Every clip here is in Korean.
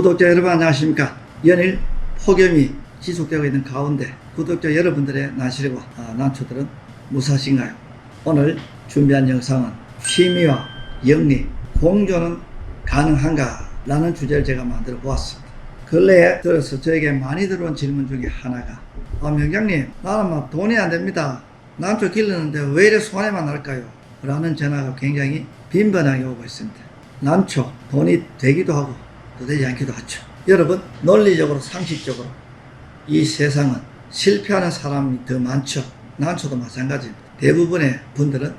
구독자 여러분 안녕하십니까 연일 폭염이 지속되고 있는 가운데 구독자 여러분들의 난실과 아, 난초들은 무사하신가요? 오늘 준비한 영상은 취미와 영리, 공존은 가능한가? 라는 주제를 제가 만들어 보았습니다. 근래에 들어서 저에게 많이 들어온 질문 중에 하나가 아 명장님 나는 막 돈이 안 됩니다. 난초 기르는데 왜 이래 손해만 날까요? 라는 전화가 굉장히 빈번하게 오고 있습니다. 난초 돈이 되기도 하고 또 되지 않기도 하죠. 여러분 논리적으로 상식적으로 이 세상은 실패하는 사람이 더 많죠. 난초도 마찬가지입니다. 대부분의 분들은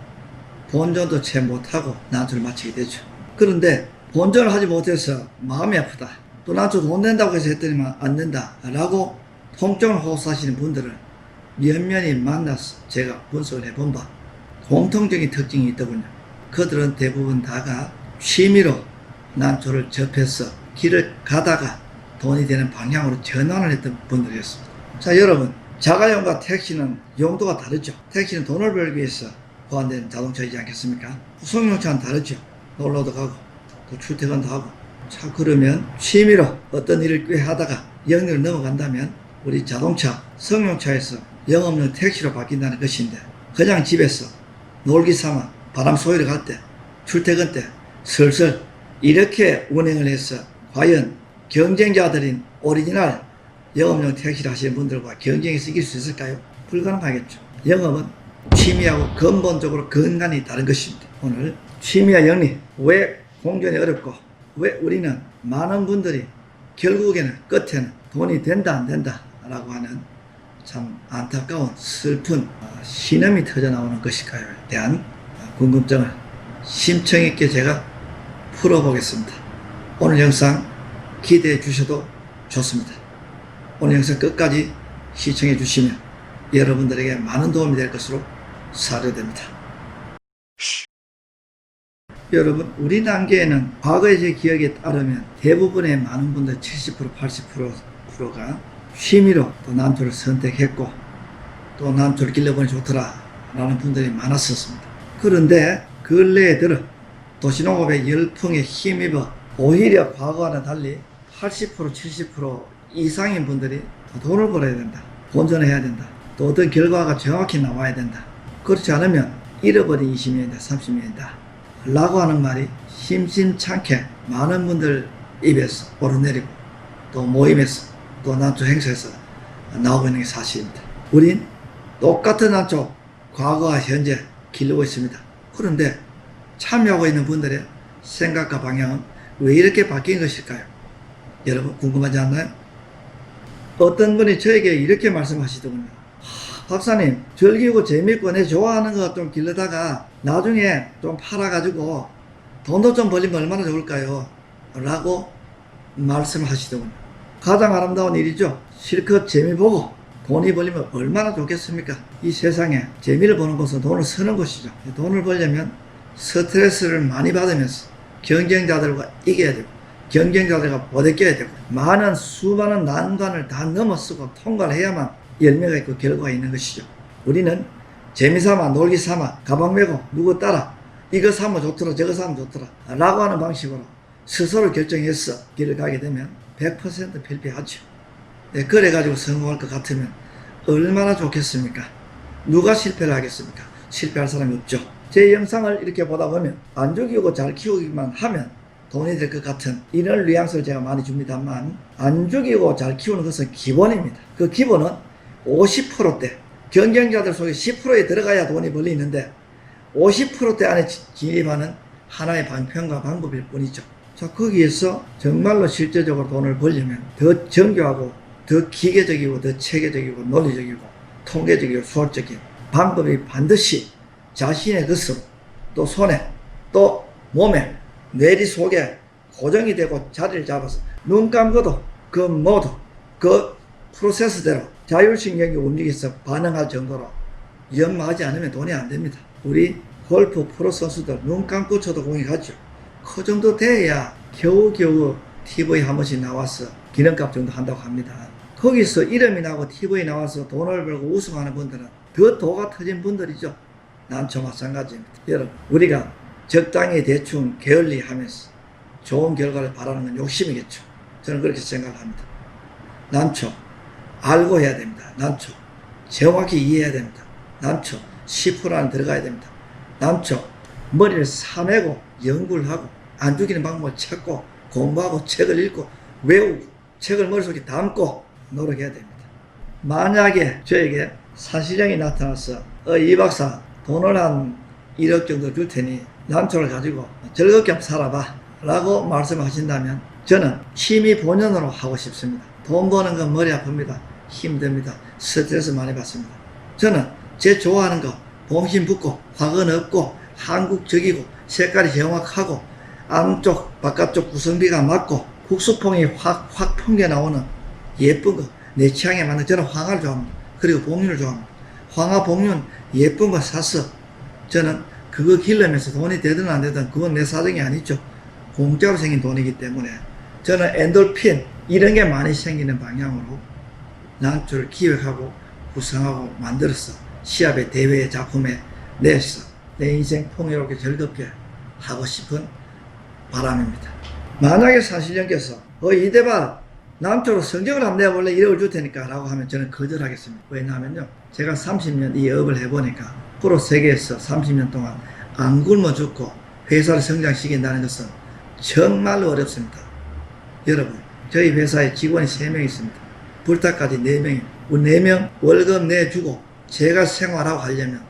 본전도 채 못하고 난초를 마치게 되죠. 그런데 본전을 하지 못해서 마음이 아프다. 또 난초 돈 된다고 해서 했더니만 안 된다. 라고 통증을 호소하시는 분들을 면면히 만나서 제가 분석을 해본 바 공통적인 특징이 있더군요. 그들은 대부분 다가 취미로 난초를 접해서 길을 가다가 돈이 되는 방향으로 전환을 했던 분들이었습니다. 자, 여러분. 자가용과 택시는 용도가 다르죠. 택시는 돈을 벌기 위해서 보완된 자동차이지 않겠습니까? 승용차는 다르죠. 놀러도 가고, 또 출퇴근도 하고. 자, 그러면 취미로 어떤 일을 꽤 하다가 영역을 넘어간다면 우리 자동차, 승용차에서 영업용 택시로 바뀐다는 것인데 그냥 집에서 놀기 삼아 바람 쏘이러 갈 때, 출퇴근 때 슬슬 이렇게 운행을 해서 과연 경쟁자들인 오리지널 영업용 택시를 하시는 분들과 경쟁에서 이길 수 있을까요? 불가능하겠죠. 영업은 취미하고 근본적으로 근간이 다른 것입니다. 오늘 취미와 영리, 왜 공존이 어렵고, 왜 우리는 많은 분들이 결국에는 끝에는 돈이 된다 안 된다 라고 하는 참 안타까운 슬픈 어, 신음이 터져 나오는 것일까요? 대한 어, 궁금증을 심층 있게 제가 풀어보겠습니다. 오늘 영상 기대해 주셔도 좋습니다. 오늘 영상 끝까지 시청해 주시면 여러분들에게 많은 도움이 될 것으로 사료됩니다. 여러분, 우리 단계에는 과거의 제 기억에 따르면 대부분의 많은 분들 70% 80%가 취미로 또 난초를 선택했고 또 난초를 길러보니 좋더라 라는 분들이 많았었습니다. 그런데 근래에 들어 도시농업의 열풍에 힘입어 오히려 과거와는 달리 80% 70% 이상인 분들이 돈을 벌어야 된다. 본전해야 된다. 또 어떤 결과가 정확히 나와야 된다. 그렇지 않으면 잃어버린 20년이다, 30년이다. 라고 하는 말이 심심찮게 많은 분들 입에서 오르내리고 또 모임에서 또 난초 행사에서 나오고 있는 게 사실입니다. 우린 똑같은 난초 과거와 현재 기르고 있습니다. 그런데 참여하고 있는 분들의 생각과 방향은 왜 이렇게 바뀐 것일까요? 여러분 궁금하지 않나요? 어떤 분이 저에게 이렇게 말씀하시더군요. 하, 박사님, 즐기고 재밌고 내 좋아하는 거 좀 길러다가 나중에 좀 팔아가지고 돈도 좀 벌리면 얼마나 좋을까요? 라고 말씀하시더군요. 가장 아름다운 일이죠. 실컷 재미 보고 돈이 벌리면 얼마나 좋겠습니까? 이 세상에 재미를 보는 것은 돈을 쓰는 것이죠. 돈을 벌려면 스트레스를 많이 받으면서 경쟁자들과 이겨야 되고 경쟁자들과 보대껴야 되고 많은 수많은 난관을 다 넘어서고 통과를 해야만 열매가 있고 결과가 있는 것이죠. 우리는 재미삼아 놀기 삼아 가방 메고 누구 따라 이거 사면 좋더라 저거 사면 좋더라 라고 하는 방식으로 스스로 결정해서 길을 가게 되면 100% 필패하죠. 네, 그래가지고 성공할 것 같으면 얼마나 좋겠습니까? 누가 실패를 하겠습니까? 실패할 사람이 없죠. 제 영상을 이렇게 보다 보면 안 죽이고 잘 키우기만 하면 돈이 될 것 같은 이런 뉘앙스를 제가 많이 줍니다만 안 죽이고 잘 키우는 것은 기본입니다. 그 기본은 50%대 경쟁자들 속에 10%에 들어가야 돈이 벌리는데 50%대 안에 진입하는 하나의 방편과 방법일 뿐이죠. 자, 거기에서 정말로 실제적으로 돈을 벌려면 더 정교하고 더 기계적이고 더 체계적이고 논리적이고 통계적이고 수학적인 방법이 반드시 자신의 것으로 또 손에 또 몸에 뇌리 속에 고정이 되고 자리를 잡아서 눈 감고도 그 모두 그 프로세스대로 자율신경이 움직여서 반응할 정도로 연마하지 않으면 돈이 안 됩니다. 우리 골프 프로 선수들 눈 감고 쳐도 공이 가죠. 그 정도 돼야 겨우겨우 TV 한 번씩 나와서 기념값 정도 한다고 합니다. 거기서 이름이 나고 TV에 나와서 돈을 벌고 우승하는 분들은 더 도가 터진 분들이죠. 난저 마찬가지입니다. 여러분, 우리가 적당히 대충 게을리 하면서 좋은 결과를 바라는 건 욕심이겠죠. 저는 그렇게 생각을 합니다. 난초 알고 해야 됩니다. 난초 정확히 이해해야 됩니다. 난초 10% 안에 들어가야 됩니다. 난초 머리를 사매고 연구를 하고 안 죽이는 방법을 찾고 공부하고 책을 읽고 외우고 책을 머릿속에 담고 노력해야 됩니다. 만약에 저에게 사실형이 나타나서 어, 이 박사 돈을 한 1억 정도 줄 테니 난초를 가지고 즐겁게 살아봐 라고 말씀하신다면 저는 취미 본연으로 하고 싶습니다. 돈 버는 건 머리 아픕니다. 힘듭니다. 스트레스 많이 받습니다. 저는 제 좋아하는 거 봉신 붙고 화근 없고 한국적이고 색깔이 정확하고 안쪽 바깥쪽 구성비가 맞고 국수풍이 확, 확 풍겨 나오는 예쁜 거 내 취향에 맞는 저는 황화를 좋아합니다. 그리고 봉윤을 좋아합니다. 황화 봉윤 예쁜 거 사서 저는 그거 기르면서 돈이 되든 안 되든 그건 내 사정이 아니죠. 공짜로 생긴 돈이기 때문에 저는 엔돌핀 이런 게 많이 생기는 방향으로 난초를 기획하고 구성하고 만들어서 시합의 대회 작품에 내서 내 인생 풍요롭게 즐겁게 하고 싶은 바람입니다. 만약에 사실령께서 어 이대발 남쪽으로 성적을 한번 내볼래 1억을 줄 테니까 라고 하면 저는 거절하겠습니다. 왜냐하면요 제가 30년 이 업을 해보니까 프로 세계에서 30년 동안 안 굶어 죽고 회사를 성장시킨다는 것은 정말로 어렵습니다. 여러분 저희 회사에 직원이 3명 있습니다. 불타까지 4명이 4명 월급 내주고 제가 생활하고 하려면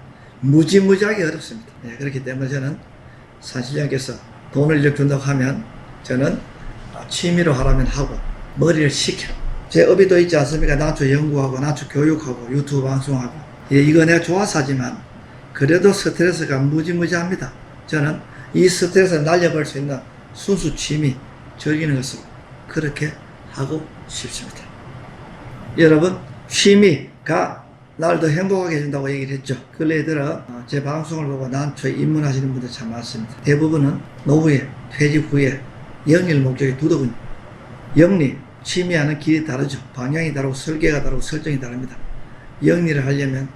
무지무지하게 어렵습니다. 예, 그렇기 때문에 저는 사실령께서 돈을 이렇게 준다고 하면 저는 취미로 하라면 하고 머리를 식혀 제 업이 또 있지 않습니까? 나초 연구하고 나초 교육하고 유튜브 방송하고 예, 이거 내가 좋아서 하지만 그래도 스트레스가 무지무지합니다. 저는 이 스트레스를 날려버릴 수 있는 순수 취미 즐기는 것을 그렇게 하고 싶습니다. 여러분 취미가 날 더 행복하게 해준다고 얘기를 했죠. 근래에 들어 어, 제 방송을 보고 난초에 입문하시는 분들 참 많습니다. 대부분은 노후에 퇴직 후에 영일 목적이 두더군요. 영리 취미하는 길이 다르죠. 방향이 다르고 설계가 다르고 설정이 다릅니다. 영리를 하려면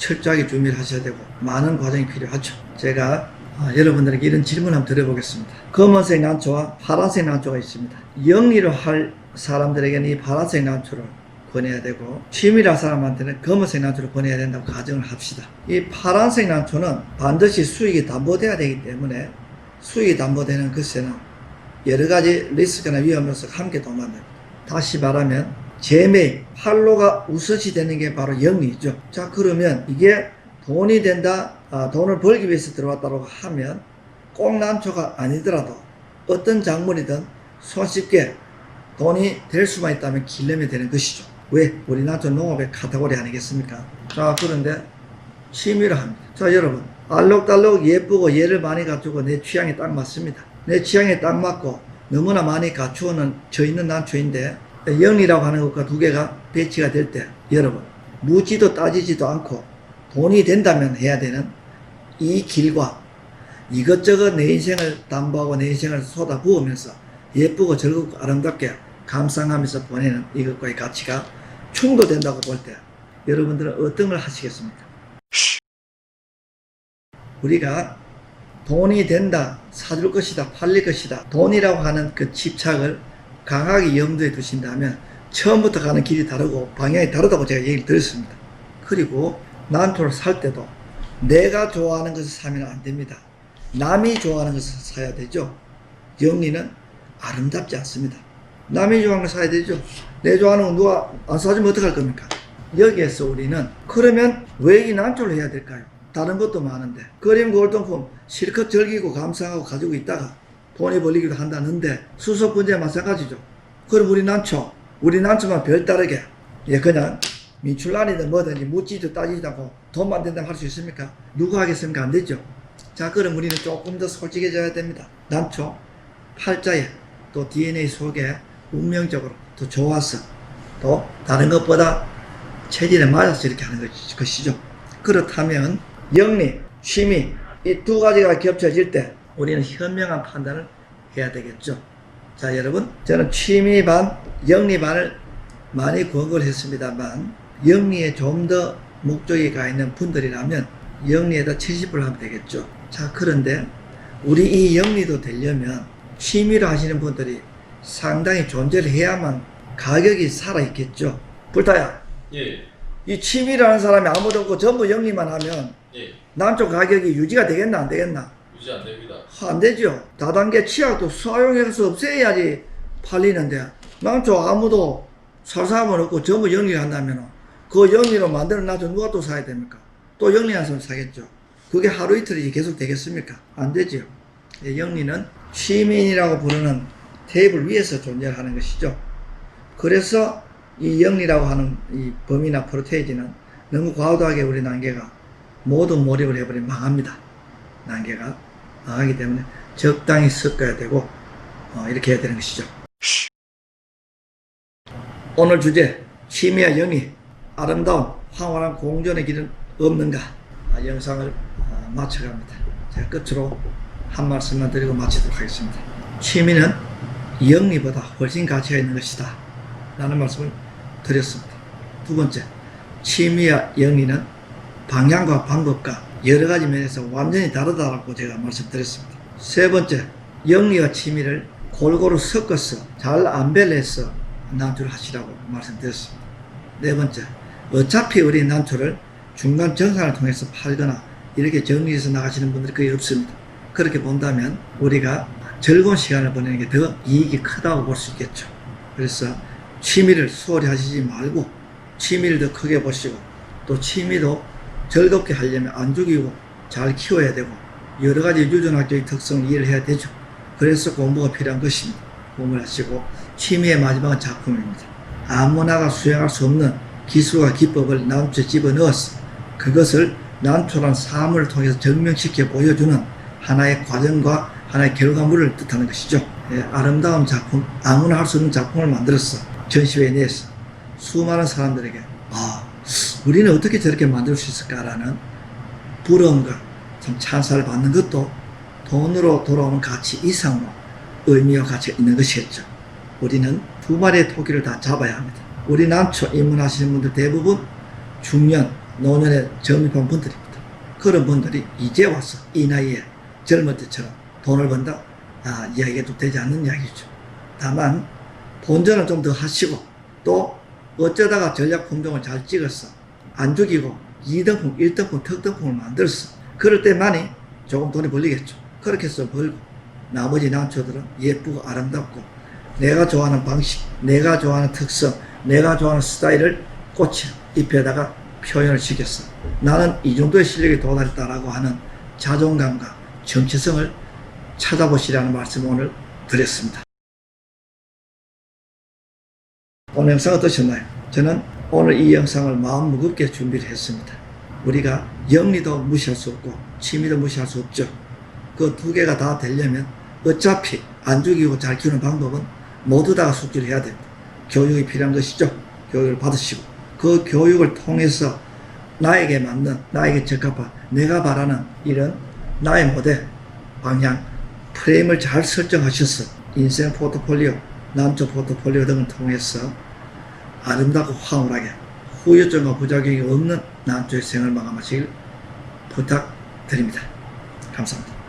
철저하게 준비를 하셔야 되고 많은 과정이 필요하죠. 제가 아, 여러분들에게 이런 질문 한번 드려보겠습니다. 검은색 난초와 파란색 난초가 있습니다. 영리를 할 사람들에게는 이 파란색 난초를 권해야 되고 취미라 사람한테는 검은색 난초를 권해야 된다고 가정을 합시다. 이 파란색 난초는 반드시 수익이 담보돼야 되기 때문에 수익이 담보되는 것에는 여러 가지 리스크나 위험 요소가 함께 동반됩니다. 다시 말하면 재매, 팔로가 우선시 되는 게 바로 영리죠. 자 그러면 이게 돈이 된다, 아, 돈을 벌기 위해서 들어왔다고 하면 꼭 난초가 아니더라도 어떤 작물이든 손쉽게 돈이 될 수만 있다면 길러면 되는 것이죠. 왜? 우리 난초 농업의 카테고리 아니겠습니까? 자 그런데 취미로 합니다. 자 여러분 알록달록 예쁘고 예를 많이 갖추고 내 취향에 딱 맞습니다. 내 취향에 딱 맞고 너무나 많이 갖추어는 저 있는 난초인데 영이라고 하는 것과 두 개가 배치가 될 때 여러분 묻지도 따지지도 않고 돈이 된다면 해야 되는 이 길과 이것저것 내 인생을 담보하고 내 인생을 쏟아 부으면서 예쁘고 즐겁고 아름답게 감상하면서 보내는 이것과의 가치가 충돌된다고 볼 때 여러분들은 어떤 걸 하시겠습니까? 우리가 돈이 된다, 사줄 것이다, 팔릴 것이다, 돈이라고 하는 그 집착을 강하게 염두에 두신다면 처음부터 가는 길이 다르고 방향이 다르다고 제가 얘기를 드렸습니다. 그리고 난토를 살 때도 내가 좋아하는 것을 사면 안 됩니다. 남이 좋아하는 것을 사야 되죠. 영리는 아름답지 않습니다. 남이 좋아하는 걸 사야 되죠. 내 좋아하는 거 누가 안 사주면 어떡할 겁니까? 여기에서 우리는 그러면 왜 이 난초를 해야 될까요? 다른 것도 많은데 그림 골동품 실컷 즐기고 감상하고 가지고 있다가 돈이 벌리기도 한다는데 수석 분재 마찬가지죠. 그럼 우리 난초, 우리 난초만 별다르게 예 그냥 민출란이든 뭐든지 묻지도 따지지도 않고 돈만 된다고 할 수 있습니까? 누가 하겠습니까? 안 되죠. 자 그럼 우리는 조금 더 솔직해져야 됩니다. 난초 팔자에 또 DNA 속에 운명적으로 더 좋아서 또 다른 것보다 체질에 맞아서 이렇게 하는 것이- 것이죠. 그렇다면 영리, 취미 이 두 가지가 겹쳐질 때 우리는 현명한 판단을 해야 되겠죠. 자 여러분 저는 취미 반, 영리 반을 많이 권고를 했습니다만 영리에 좀 더 목적이 가 있는 분들이라면 영리에다 70%를 하면 되겠죠. 자 그런데 우리 이 영리도 되려면 취미로 하시는 분들이 상당히 존재를 해야만 가격이 살아있겠죠. 불타야, 예, 이 취미라는 사람이 아무도 없고 전부 영리만 하면 예, 남쪽 가격이 유지가 되겠나 안 되겠나? 유지 안 됩니다. 안 되죠. 다단계 치약도 사용해서 없애야지 팔리는데 남쪽 아무도 살 사람은 없고 전부 영리한다면 그 영리로 만들어 놔서 누가 또 사야 됩니까? 또 영리한 사람 사겠죠. 그게 하루 이틀이 계속 되겠습니까? 안 되죠. 예, 영리는 취미인이라고 부르는 테이블 위에서 존재하는 것이죠. 그래서 이 영리라고 하는 이 범위나 프로테이지는 너무 과도하게 우리 난개가 모든 몰입을 해버리면 망합니다. 난개가 망하기 때문에 적당히 섞어야 되고 어, 이렇게 해야 되는 것이죠. 오늘 주제 취미와 영리 아름다운 황홀한 공존의 길은 없는가 아, 영상을 아, 마쳐갑니다. 제가 끝으로 한 말씀만 드리고 마치도록 하겠습니다. 취미는 영리보다 훨씬 가치가 있는 것이다. 라는 말씀을 드렸습니다. 두 번째, 취미와 영리는 방향과 방법과 여러 가지 면에서 완전히 다르다라고 제가 말씀드렸습니다. 세 번째, 영리와 취미를 골고루 섞어서 잘 안벨해서 난투를 하시라고 말씀드렸습니다. 네 번째, 어차피 우리 난투를 중간 정산을 통해서 팔거나 이렇게 정리해서 나가시는 분들이 거의 없습니다. 그렇게 본다면 우리가 즐거운 시간을 보내는 게 더 이익이 크다고 볼 수 있겠죠. 그래서 취미를 소홀히 하시지 말고 취미를 더 크게 보시고 또 취미도 즐겁게 하려면 안 죽이고 잘 키워야 되고 여러 가지 유전학적인 특성을 이해를 해야 되죠. 그래서 공부가 필요한 것입니다. 공부를 하시고 취미의 마지막은 작품입니다. 아무나가 수행할 수 없는 기술과 기법을 난투에 집어넣어서 그것을 난투란 사물을 통해서 증명시켜 보여주는 하나의 과정과 하나의 결과물을 뜻하는 것이죠. 예, 아름다운 작품, 아무나 할 수 없는 작품을 만들었어. 전시회에 내서 수많은 사람들에게 아, 우리는 어떻게 저렇게 만들 수 있을까라는 부러움과 참 찬사를 받는 것도 돈으로 돌아오는 가치 이상으로 의미와 가치가 있는 것이었죠. 우리는 두 마리의 토끼를 다 잡아야 합니다. 우리 남초 입문하시는 분들 대부분 중년, 노년에 점입한 분들입니다. 그런 분들이 이제 와서 이 나이에 젊을 때처럼 돈을 번다? 아, 이야기가 또 되지 않는 이야기죠. 다만, 본전을 좀 더 하시고, 또 어쩌다가 전략 품종을 잘 찍어서 안 죽이고 2등품, 1등품, 특등품을 만들었어. 그럴 때만이 조금 돈이 벌리겠죠. 그렇게 해서 벌고, 나머지 난초들은 예쁘고 아름답고, 내가 좋아하는 방식, 내가 좋아하는 특성, 내가 좋아하는 스타일을 꽃에 잎에다가 표현을 시켰어. 나는 이 정도의 실력에 도달했다라고 하는 자존감과 정체성을 찾아보시라는 말씀을 오늘 드렸습니다. 오늘 영상 어떠셨나요? 저는 오늘 이 영상을 마음 무겁게 준비를 했습니다. 우리가 영리도 무시할 수 없고 취미도 무시할 수 없죠. 그 두 개가 다 되려면 어차피 안 죽이고 잘 키우는 방법은 모두 다 숙지를 해야 됩니다. 교육이 필요한 것이죠. 교육을 받으시고 그 교육을 통해서 나에게 맞는 나에게 적합한 내가 바라는 이런 나의 모델 방향 프레임을 잘 설정하셔서 인생 포트폴리오 남쪽 포트폴리오 등을 통해서 아름답고 황홀하게 후유증과 부작용이 없는 남쪽의 생을 마감하시길 부탁드립니다. 감사합니다.